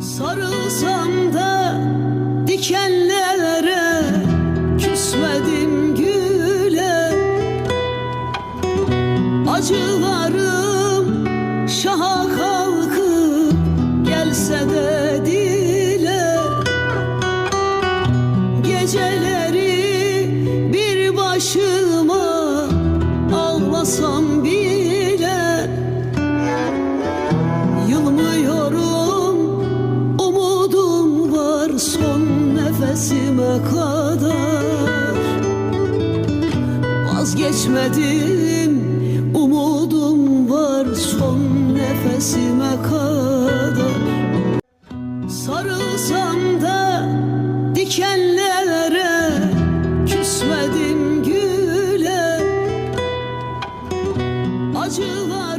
Sarılsam da dikenlere küsmedim güle. Acılarım şaha kalkıp gelse de dile. Geceleri bir başıma ağlasam bile son nefesime kadar. Vazgeçmedim umudum var son nefesime kadar. Sarılsam da dikenlere küsmedim güle. Acılar